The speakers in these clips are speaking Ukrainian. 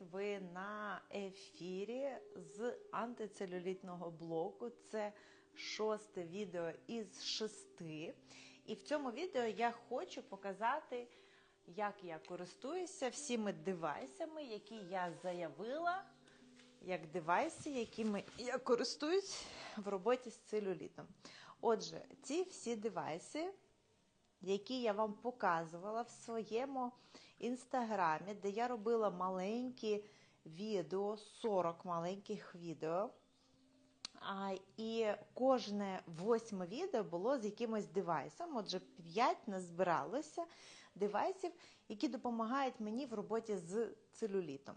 Ви на ефірі з антицелюлітного блоку. Це шосте відео із шести. І в цьому відео я хочу показати, як я користуюся всіми девайсами, які я заявила, як девайси, якими я користуюсь в роботі з целюлітом. Отже, ці всі девайси, які я вам показувала в своєму інстаграмі, де я робила маленькі відео, 40 маленьких відео. А, І кожне восьме відео було з якимось девайсом. Отже, 5 назбиралося девайсів, які допомагають мені в роботі з целюлітом.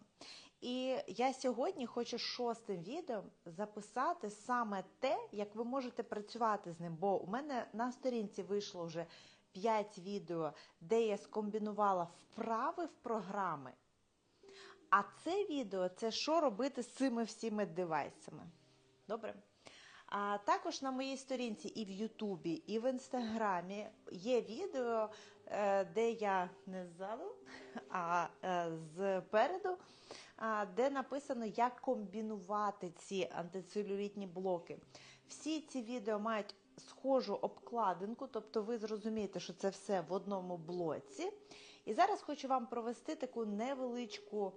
І я сьогодні хочу шостим відео записати саме те, як ви можете працювати з ним. Бо у мене на сторінці вийшло вже 5 відео, де я скомбінувала вправи в програми. А це відео це що робити з цими всіми девайсами. Добре? А також на моїй сторінці і в Ютубі, і в Інстаграмі є відео, е, де я не ззаду, а е, зпереду, де написано, як комбінувати ці антицелюлітні блоки. Всі ці відео мають схожу обкладинку, тобто ви зрозумієте, що це все в одному блоці. І зараз хочу вам провести таку невеличку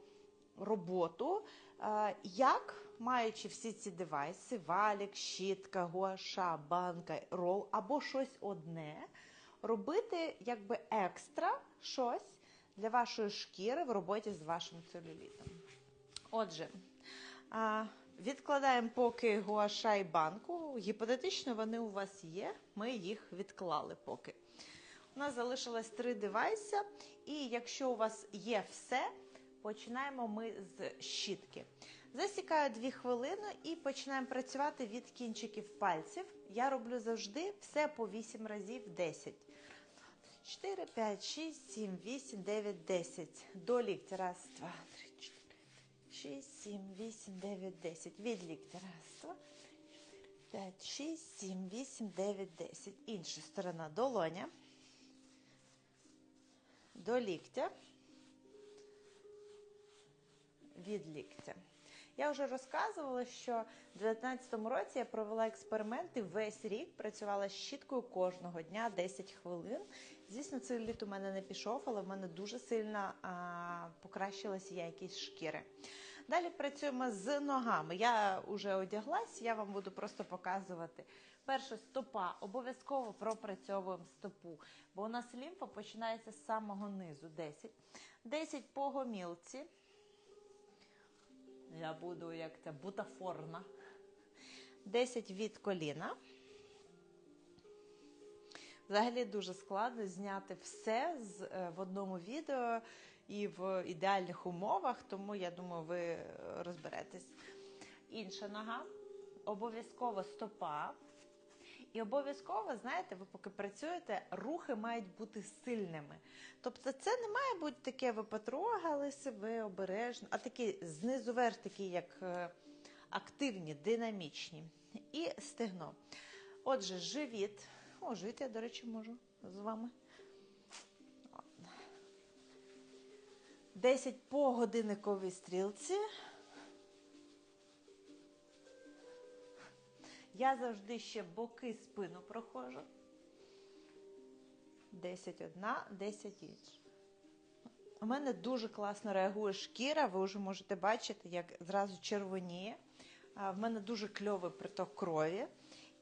роботу, як, маючи всі ці девайси, валік, щітка, гуаша, банка, рол або щось одне, робити якби екстра щось для вашої шкіри в роботі з вашим целюлітом. Отже, відкладаємо поки гуаша і банку. Гіпотетично вони у вас є, ми їх відклали поки. У нас залишилось три девайси, і якщо у вас є все, починаємо ми з щітки. Засікаю 2 хвилини і починаємо працювати від кінчиків пальців. Я роблю завжди все по 8 разів 10. 4, 5, 6, 7, 8, 9, 10. До ліктя. Раз, два, три, чотири, 6, 7, 8, 9, 10. Від ліктя. Раз, два, 5, 6, 7, 8, 9, 10. Інша сторона долоня. До ліктя. Від ліктя. Я вже розказувала, що в 2019 році я провела експерименти весь рік, працювала з щіткою кожного дня 10 хвилин. Звісно, цей літ у мене не пішов, але в мене дуже сильно а, покращилася якість шкіри. Далі працюємо з ногами. Я вже одяглась, я вам буду просто показувати. Перше стопа. Обов'язково пропрацьовуємо стопу, бо у нас лімфа починається з самого низу. 10. 10 по гомілці. Я буду як це бутафорна. 10 від коліна. Взагалі дуже складно зняти все з, в одному відео і в ідеальних умовах, тому я думаю, ви розберетесь. Інша нога. Обов'язково стопа. І обов'язково, знаєте, ви поки працюєте, рухи мають бути сильними. Тобто, це не має бути таке, ви потрогали себе обережно, а такі знизу вверх, такі, як активні, динамічні. І стегно. Отже, живіт. О, живіт я, до речі, можу з вами. 10 по годинниковій стрілці. Я завжди ще боки спину проходжу. 10 одна, 10 інша. У мене дуже класно реагує шкіра, ви вже можете бачити, як зразу червоніє. В мене дуже кльовий приток крові.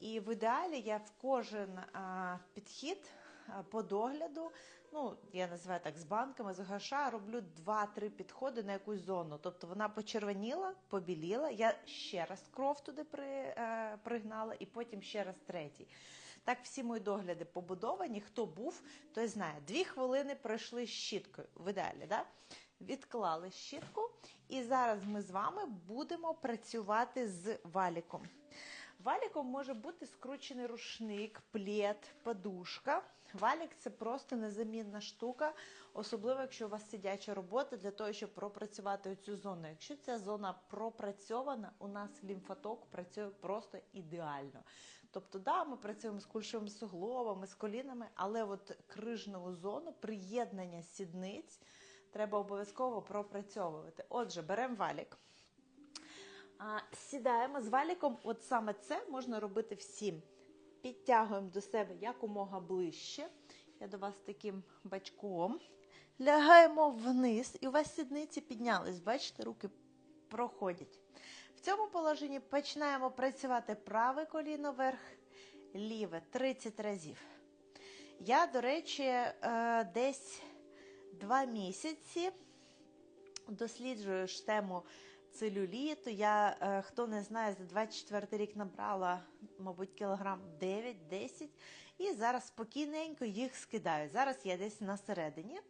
І в ідеалі я в кожен підхід по догляду, ну, я називаю так з банками, з гаша, роблю 2-3 підходи на якусь зону. Тобто вона почервоніла, побіліла, я ще раз кров туди при, е, пригнала, і потім ще раз третій. Так, всі мої догляди побудовані. Хто був, той знає. Дві хвилини пройшли щіткою. В ідеалі, да? відклали щітку, і зараз ми з вами будемо працювати з валіком. Валіком може бути скручений рушник, плед, подушка. Валік це просто незамінна штука, особливо, якщо у вас сидяча робота для того, щоб пропрацювати цю зону. Якщо ця зона пропрацьована, у нас лімфоток працює просто ідеально. Тобто, да, ми працюємо з кульшовими суглобами, з колінами, але от крижну зону, приєднання сідниць треба обов'язково пропрацьовувати. Отже, беремо валік. Сідаємо з валіком, от саме це можна робити всім. Підтягуємо до себе якомога ближче. Я до вас таким бачком. Лягаємо вниз, і у вас сідниці піднялись. Бачите, руки проходять. В цьому положенні починаємо працювати праве коліно вверх, ліве 30 разів. Я, до речі, е, десь два місяці досліджую ж тему целюліту. Я, е, хто не знає, за 24 рік набрала, мабуть, кілограм 9-10 і зараз спокійненько їх скидаю. Зараз я десь на середині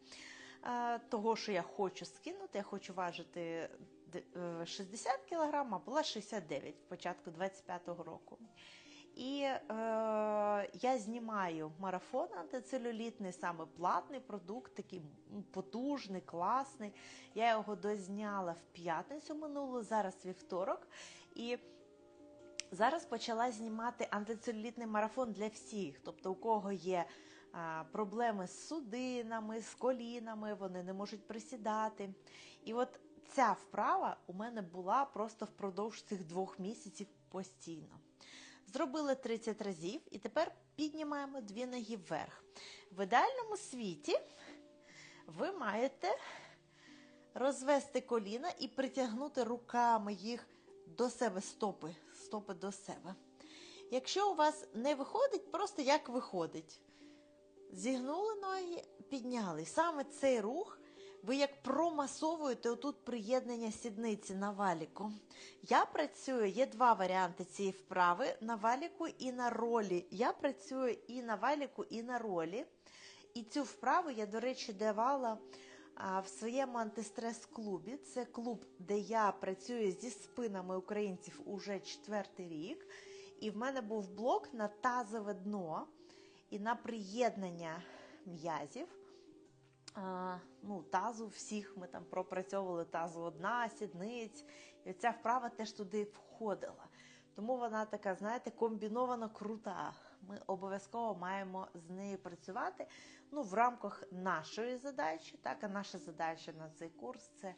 е, того, що я хочу скинути. Я хочу важити д- е, 60 кілограм, а була 69 в початку 25-го року. І е, я знімаю марафон антицелюлітний, саме платний продукт, такий потужний, класний. Я його дозняла в п'ятницю минулу, зараз вівторок. І зараз почала знімати антицелюлітний марафон для всіх. Тобто, у кого є а, проблеми з судинами, з колінами, вони не можуть присідати. І от ця вправа у мене була просто впродовж цих двох місяців постійно. Зробили 30 разів і тепер піднімаємо дві ноги вверх. В ідеальному світі ви маєте розвести коліна і притягнути руками їх до себе, стопи, стопи до себе. Якщо у вас не виходить, просто як виходить. Зігнули ноги, підняли. Саме цей рух ви як промасовуєте отут приєднання сідниці на валіку. Я працюю, є два варіанти цієї вправи: на валіку і на ролі. Я працюю і на валіку, і на ролі. І цю вправу я, до речі, давала в своєму антистрес-клубі. Це клуб, де я працюю зі спинами українців уже четвертий рік. І в мене був блок на тазове дно і на приєднання м'язів. Ну, тазу всіх ми там пропрацьовували тазу одна, сідниць. І ця вправа теж туди входила. Тому вона така, знаєте, комбіновано крута. Ми обов'язково маємо з нею працювати ну, в рамках нашої задачі. Так, а наша задача на цей курс це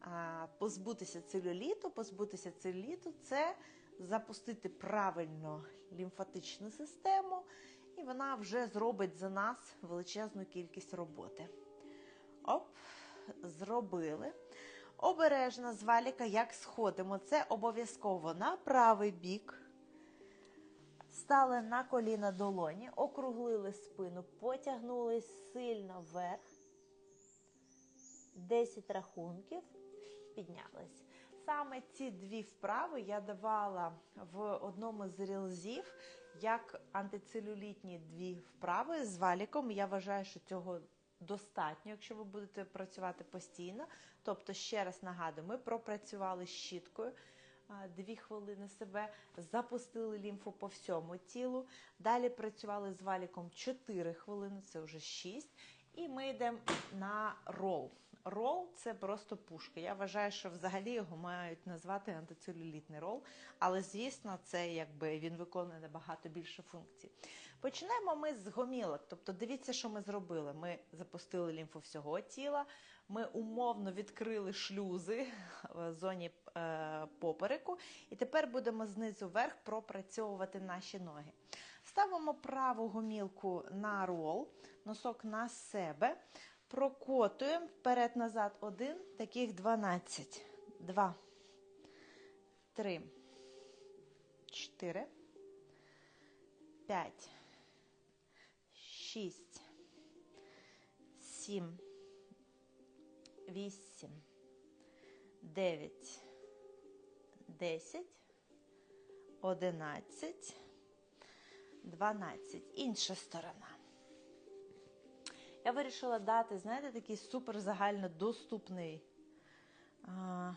а, позбутися целюліту. Позбутися целюліту це запустити правильно лімфатичну систему, і вона вже зробить за нас величезну кількість роботи. Оп, зробили. Обережно з валіка, як сходимо. Це обов'язково на правий бік. Стали на коліна долоні, округлили спину, потягнулись сильно вверх. 10 рахунків, піднялись. Саме ці дві вправи я давала в одному з рілзів як антицелюлітні дві вправи з валіком. Я вважаю, що цього достатньо, якщо ви будете працювати постійно. Тобто, ще раз нагадую, ми пропрацювали щіткою дві хвилини себе, запустили лімфу по всьому тілу. Далі працювали з валіком 4 хвилини, це вже 6. І ми йдемо на рол. Рол це просто пушка. Я вважаю, що взагалі його мають назвати антицелюлітний рол, але звісно, це якби він виконує набагато більше функцій. Починаємо ми з гомілок. Тобто, дивіться, що ми зробили. Ми запустили лімфу всього тіла, ми умовно відкрили шлюзи в зоні е, попереку, і тепер будемо знизу вверх пропрацьовувати наші ноги. Ставимо праву гомілку на рол, носок на себе. Прокотуємо вперед-назад один, таких 12. Два, три, чотири, п'ять, шість, сім, вісім, дев'ять, десять, одинадцять, дванадцять. Інша сторона. Я вирішила дати, знаєте, такий супер загальнодоступний а,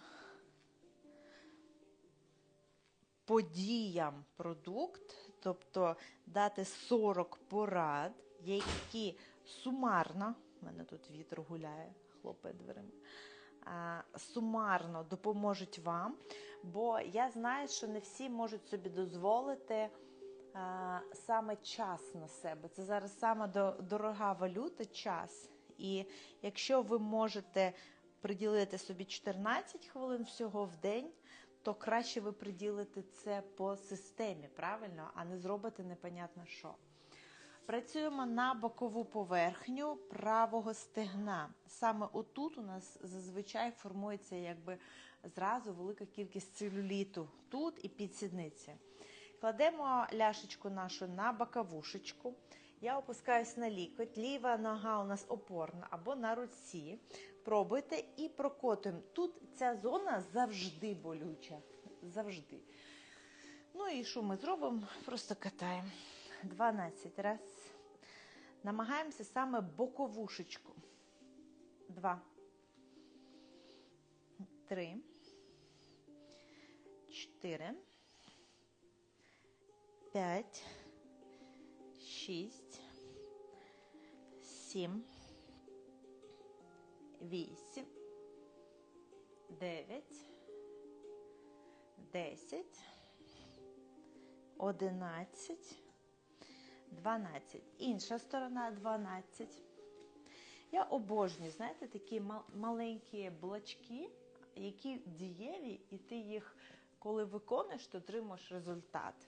подіям продукт, тобто дати 40 порад, які сумарно, в мене тут вітер гуляє, хлопає дверима, сумарно допоможуть вам, бо я знаю, що не всі можуть собі дозволити саме час на себе. Це зараз саме дорога валюта, час. І якщо ви можете приділити собі 14 хвилин всього в день, то краще ви приділите це по системі, правильно, а не зробите непонятно що. Працюємо на бокову поверхню правого стегна. Саме отут у нас зазвичай формується якби зразу велика кількість целюліту тут і під сідниці. Кладемо ляшечку нашу на боковушечку. Я опускаюсь на лікоть, ліва нога у нас опорна або на руці. Пробуйте і прокотуємо. Тут ця зона завжди болюча. Завжди. Ну і що ми зробимо? Просто катаємо. 12 раз. Намагаємося саме боковушечку. Два. Три. Чотири. П'ять. Шість. Сім. Вісім. Дев'ять. Десять. Одинадцять. 12. Інша сторона 12. Я обожнюю, знаєте, такі маленькі блочки, які дієві, і ти їх, коли виконуєш, то отримуєш результат.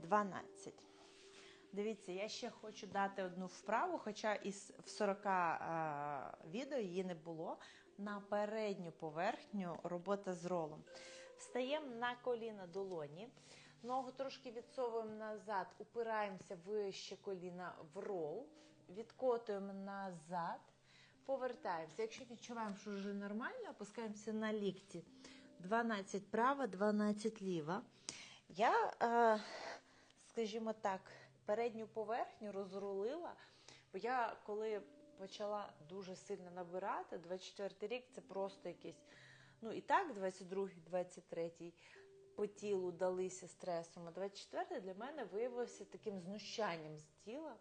дванадцять. Дивіться, я ще хочу дати одну вправу, хоча із 40 а, відео її не було. На передню поверхню робота з ролом. Встаємо на коліна долоні. Ногу трошки відсовуємо назад, упираємося вище коліна в рол, відкотуємо назад, повертаємося. Якщо відчуваємо, що вже нормально, опускаємося на лікті. 12 права, 12 ліва. Я, е, скажімо так, передню поверхню розрулила, бо я коли почала дуже сильно набирати, 24 рік це просто якийсь, ну і так, 22-й, 23-й по тілу далися стресом. А 24 для мене виявився таким знущанням з тіла.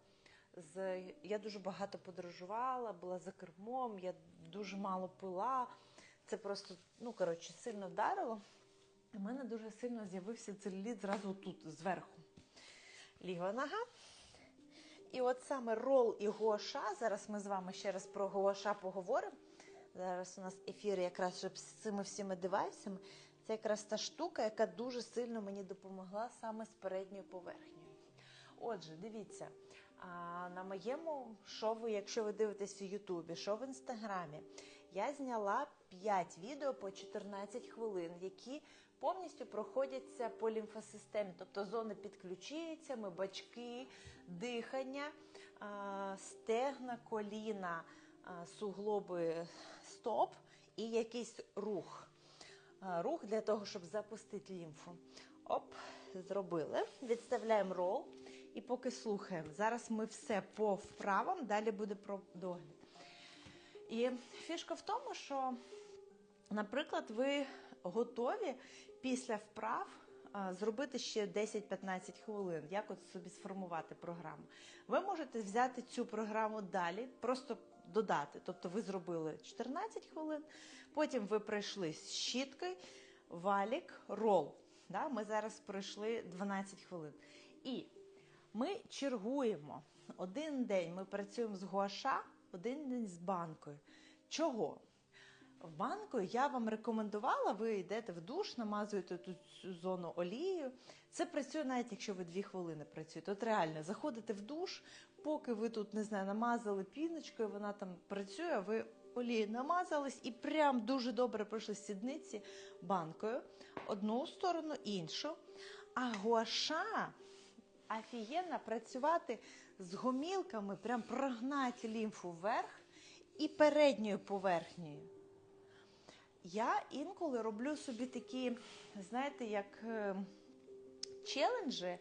З, Я дуже багато подорожувала, була за кермом, я дуже мало пила. Це просто, ну, коротше, сильно вдарило. У мене дуже сильно з'явився целюліт зразу тут, зверху. Ліва нога. І от саме рол і гуаша, зараз ми з вами ще раз про гуаша поговоримо. Зараз у нас ефір якраз з цими всіми девайсами. Це якраз та штука, яка дуже сильно мені допомогла саме з передньою поверхнею. Отже, дивіться, на моєму шоу, якщо ви дивитесь в Ютубі, шоу в інстаграмі, я зняла 5 відео по 14 хвилин, які повністю проходяться по лімфосистемі, тобто зони підключуються, ми бачки, дихання, стегна, коліна, суглоби стоп і якийсь рух рух для того, щоб запустити лімфу. Оп, зробили. Відставляємо рол і поки слухаємо. Зараз ми все по вправам, далі буде про догляд. І фішка в тому, що, наприклад, ви готові після вправ зробити ще 10-15 хвилин, як от собі сформувати програму. Ви можете взяти цю програму далі, просто додати. Тобто ви зробили 14 хвилин, потім ви пройшли з щіткою, валік, рол. Да? Ми зараз пройшли 12 хвилин. І ми чергуємо. Один день ми працюємо з гуаша, один день з банкою. Чого? В банку я вам рекомендувала, ви йдете в душ, намазуєте тут цю зону олією. Це працює навіть якщо ви дві хвилини працюєте. От реально заходите в душ, поки ви тут не знаю, намазали піночкою, вона там працює, ви олією намазались і прям дуже добре пройшли сідниці банкою одну сторону, іншу. А гуаша офігенно працювати з гомілками, прям прогнати лімфу вверх і передньою поверхнею. Я інколи роблю собі такі, знаєте, як е, челенджі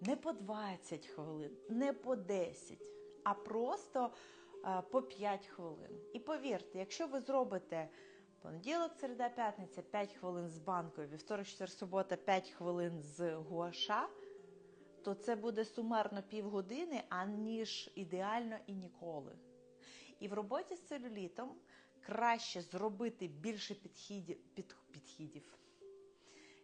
не по 20 хвилин, не по 10, а просто е, по 5 хвилин. І повірте, якщо ви зробите понеділок, середа, п'ятниця 5 хвилин з банкою, вівторок, четвер, субота 5 хвилин з гуаша, то це буде сумарно півгодини, аніж ідеально і ніколи. І в роботі з целюлітом краще зробити більше підхідів, під, підхідів,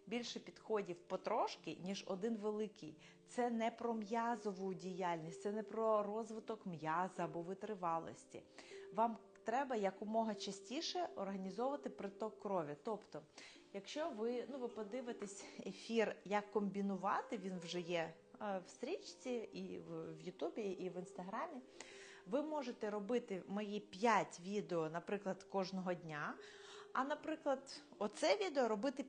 більше підходів потрошки, ніж один великий. Це не про м'язову діяльність, це не про розвиток м'яза або витривалості. Вам треба якомога частіше організовувати приток крові. Тобто, якщо ви ну ви подивитесь ефір, як комбінувати, він вже є е, в стрічці, і в, в Ютубі, і в інстаграмі. Ви можете робити мої 5 відео, наприклад, кожного дня. А, наприклад, оце відео робити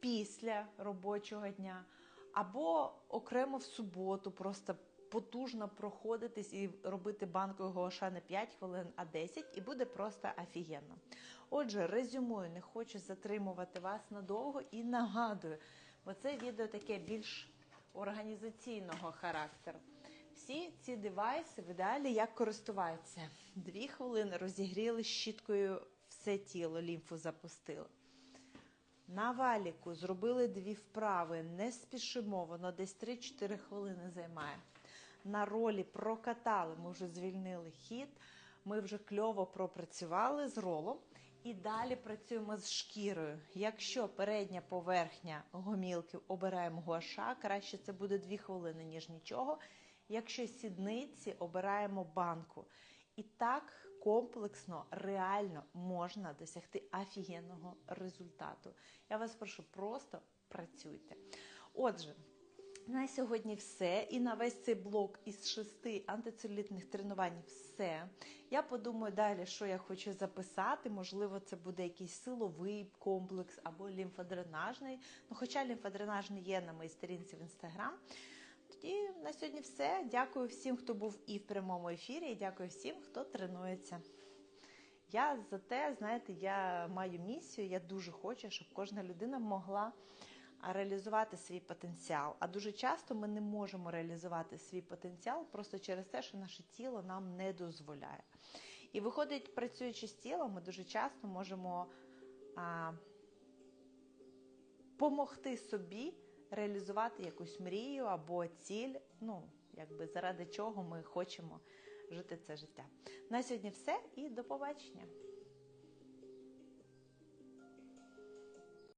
після робочого дня, або окремо в суботу, просто потужно проходитись і робити банкою гоша не 5 хвилин, а 10, і буде просто офігенно. Отже, резюмую, не хочу затримувати вас надовго і нагадую, бо це відео таке більш організаційного характеру. Всі ці девайси в ідеалі як користуваються. Дві хвилини розігріли щіткою все тіло, лімфу запустили. На валіку зробили дві вправи, не спішимо, воно десь 3-4 хвилини займає. На ролі прокатали, ми вже звільнили хід, ми вже кльово пропрацювали з ролом. І далі працюємо з шкірою. Якщо передня поверхня гомілки обираємо гуаша, краще це буде 2 хвилини, ніж нічого. Якщо сідниці, обираємо банку. І так комплексно, реально можна досягти офігенного результату. Я вас прошу, просто працюйте. Отже, на сьогодні все. І на весь цей блок із шести антицелюлітних тренувань все. Я подумаю далі, що я хочу записати. Можливо, це буде якийсь силовий комплекс або лімфодренажний. Ну, хоча лімфодренажний є на моїй сторінці в інстаграм. Тоді на сьогодні все. Дякую всім, хто був і в прямому ефірі, і дякую всім, хто тренується. Я за те, знаєте, я маю місію, я дуже хочу, щоб кожна людина могла реалізувати свій потенціал. А дуже часто ми не можемо реалізувати свій потенціал просто через те, що наше тіло нам не дозволяє. І виходить, працюючи з тілом, ми дуже часто можемо а, помогти собі реалізувати якусь мрію або ціль, ну, якби заради чого ми хочемо жити це життя. На сьогодні все і до побачення!